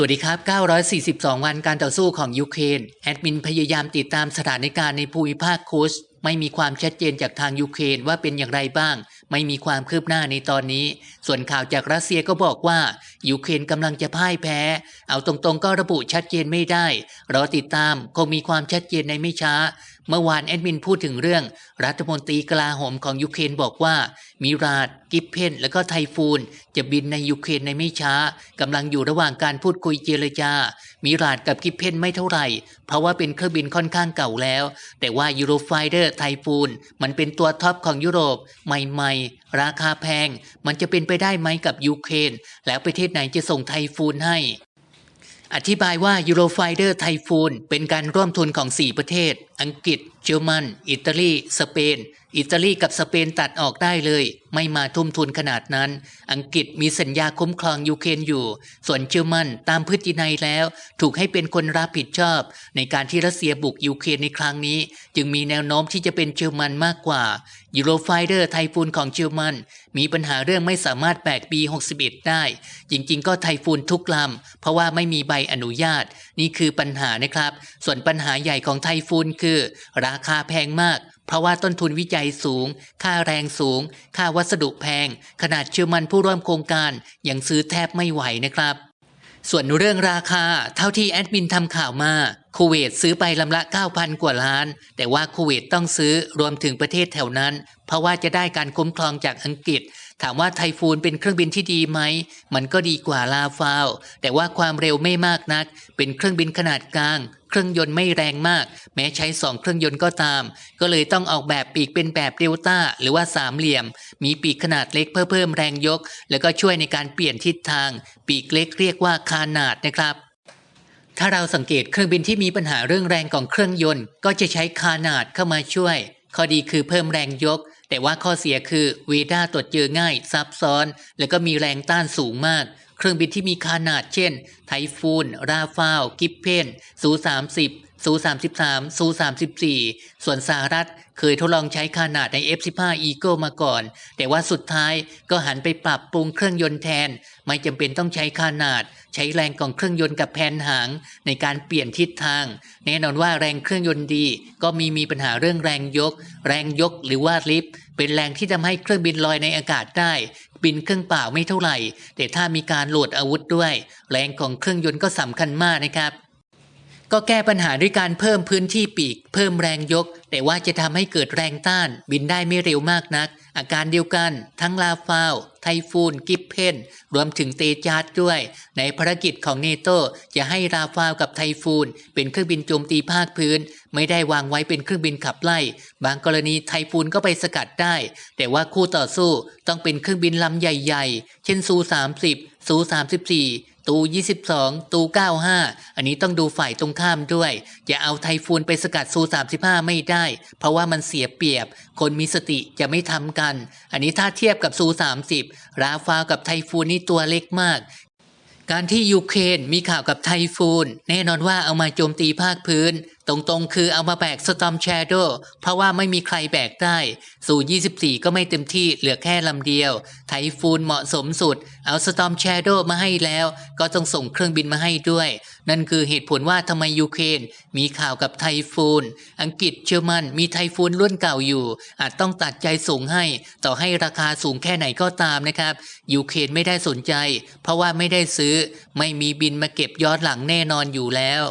สวัสดีครับ 942 วันการต่อสู้ของยูเครน แอดมินพยายามติดตามสถานการณ์ในภูมิภาคคุชไม่มีความชัดเจนจากทางยูเครนว่าเป็นอย่างไรบ้าง ไม่มีความคืบหน้าในตอนนี้ ส่วนข่าวจากรัสเซียก็บอกว่ายูเครนกำลังจะพ่ายแพ้ เอาตรงๆก็ระบุชัดเจนไม่ได้ รอติดตามคงมีความชัดเจนในไม่ช้า เมื่อวานแอดมินพูดถึงเรื่อง รัฐมนตรีกลาโหมของยูเครนบอกว่า มิราดกิฟเพนและก็ไทฟูน จะบินในยูเครนในไม่ช้ากำลังอยู่ระหว่างการพูดคุยเจรจา มิราดกับกิฟเพนไม่เท่าไหร่ เพราะว่าเป็นเครื่องบินค่อนข้างเก่าแล้ว แต่ว่ายูโรไฟเดอร์ไทฟูนมันเป็นตัวท็อปของยุโรป ใหม่ๆ ราคาแพง มันจะเป็นไปได้ไหมกับยูเครน แล้วประเทศไหนจะส่งไทฟูนให้ อธิบายว่ายูโรไฟเดอร์ไทฟูนเป็นการร่วมทุนของ 4 ประเทศ อังกฤษ เยอรมัน อิตาลี สเปน อิตาลีกับสเปนตัดออกได้เลย ไม่มาทุ่มทุนขนาดนั้น อังกฤษมีสัญญาคุ้มครองยูเครนอยู่ ส่วนเยอรมันตามพฤตินัยแล้ว ถูกให้เป็นคนรับผิดชอบ ในการที่รัสเซียบุกยูเครนในครั้งนี้ จึงมีแนวโน้มที่จะเป็นเยอรมันมากกว่า Eurofighter ไทฟูนของเยอรมัน มีปัญหาเรื่องไม่สามารถแบก B61 ได้ จริง ๆ ก็ไทฟูนทุกลำเพราะว่าไม่มีใบอนุญาต นี่คือปัญหานะครับ ส่วนปัญหาใหญ่ของไทฟูนคือ ราคาแพงมาก เพราะว่าต้นทุนวิจัยสูง ค่าแรงสูง ค่าวัสดุแพง ขนาดเชื่อมันผู้ร่วมโครงการยังซื้อแทบไม่ไหวนะครับ ส่วนเรื่องราคา เท่าที่แอดมินทำข่าวมาคูเวตซื้อไปลำละ 9,000 กว่าล้าน แต่ว่าคูเวตต้องซื้อรวมถึงประเทศแถวนั้น เพราะว่าจะได้การคุ้มครองจากอังกฤษ ถามว่าไทฟูนเป็นเครื่องบินที่ดีไหม มันก็ดีกว่าลาฟาว แต่ว่าความเร็วไม่มากนัก เป็นเครื่องบินขนาดกลาง เครื่องยนต์ไม่แรงมาก แม้ใช้สองเครื่องยนต์ก็ตาม ก็เลยต้องออกแบบปีกเป็นแบบเดลต้าหรือว่าสามเหลี่ยม มีปีกขนาดเล็กเพื่อเพิ่มแรงยก แล้วก็ช่วยในการเปลี่ยนทิศทาง ปีกเล็กเรียกว่าคานาดนะครับ ถ้าเราสังเกตเครื่องบินที่มีปัญหาเรื่องแรงของเครื่องยนต์ ก็จะใช้คานาดเข้ามาช่วย ข้อดีคือเพิ่มแรงยก แต่ว่าข้อเสียคือเวด้าตรวจเจอง่าย ซับซ้อน แล้วก็มีแรงต้านสูงมาก เครื่องบินที่มีคานาดเช่น ไทฟูน ราฟาว กิฟเพนซู30 ซู33ซู34ส่วนสหรัฐเคยทดลองใช้ขนาดใน F15 Eagle มาก่อน แต่ว่าสุดท้ายก็หันไปปรับปรุงเครื่องยนต์แทน ไม่จำเป็นต้องใช้ขนาด ใช้แรงของเครื่องยนต์กับแผนหางในการเปลี่ยนทิศทาง แน่นอนว่าแรงเครื่องยนต์ดี ก็มีมีปัญหาเรื่องแรงยก แรงยกหรือว่าลิฟต์เป็นแรงที่ทำให้เครื่องบินลอยในอากาศได้บินเครื่องเปล่าไม่เท่าไหร่ แต่ถ้ามีการโหลดอาวุธด้วย แรงของเครื่องยนต์ก็สำคัญมากนะครับ ก็แก้ปัญหาด้วยการเพิ่มพื้นที่ปีก เพิ่มแรงยก แต่ว่าจะทำให้เกิดแรงต้าน บินได้ไม่เร็วมากนัก อาการเดียวกัน ทั้งลาฟาว ไทฟูน กิฟเพน รวมถึงเตจาร์ดด้วย ในภารกิจของเนโตจะให้ลาฟาวกับไทฟูน เป็นเครื่องบินโจมตีภาคพื้น ไม่ได้วางไว้เป็นเครื่องบินขับไล่ บางกรณีไทฟูนก็ไปสกัดได้ แต่ว่าคู่ต่อสู้ต้องเป็นเครื่องบินลำใหญ่ ๆ เช่นซู30ซู34 ตู 22 ตู 95 อันนี้ต้องดูฝ่ายตรงข้ามด้วย อย่าเอาไทฟูนไปสกัดซู35 ไม่ได้ เพราะว่ามันเสียเปรียบ คนมีสติจะไม่ทำกัน อันนี้ถ้าเทียบกับซู 30 ราฟากับไทฟูนนี่ตัวเล็กมาก การที่ยูเครนมีข่าวกับไทฟูน แน่นอนว่าเอามาโจมตีภาคพื้น ตรงๆ คือเอามาแบกสตอมแชโดเพราะว่าไม่มีใครแบกได้ สู่ 24 ก็ไม่เต็มที่เหลือแค่ลำเดียว ไทฟูนเหมาะสมสุด เอาสตอมแชโดมาให้แล้ว ก็ต้องส่งเครื่องบินมาให้ด้วย นั่นคือเหตุผลว่าทำไมยูเครนมีข่าวกับไทฟูน อังกฤษเยอรมันมีไทฟูนรุ่นเก่าอยู่ อาจต้องตัดใจส่งให้ ต่อให้ราคาสูงแค่ไหนก็ตามนะครับยูเครนไม่ได้สนใจ เพราะว่าไม่ได้ซื้อ ไม่มีบินมาเก็บยอนหลังแน่นอนอยู่แล้ว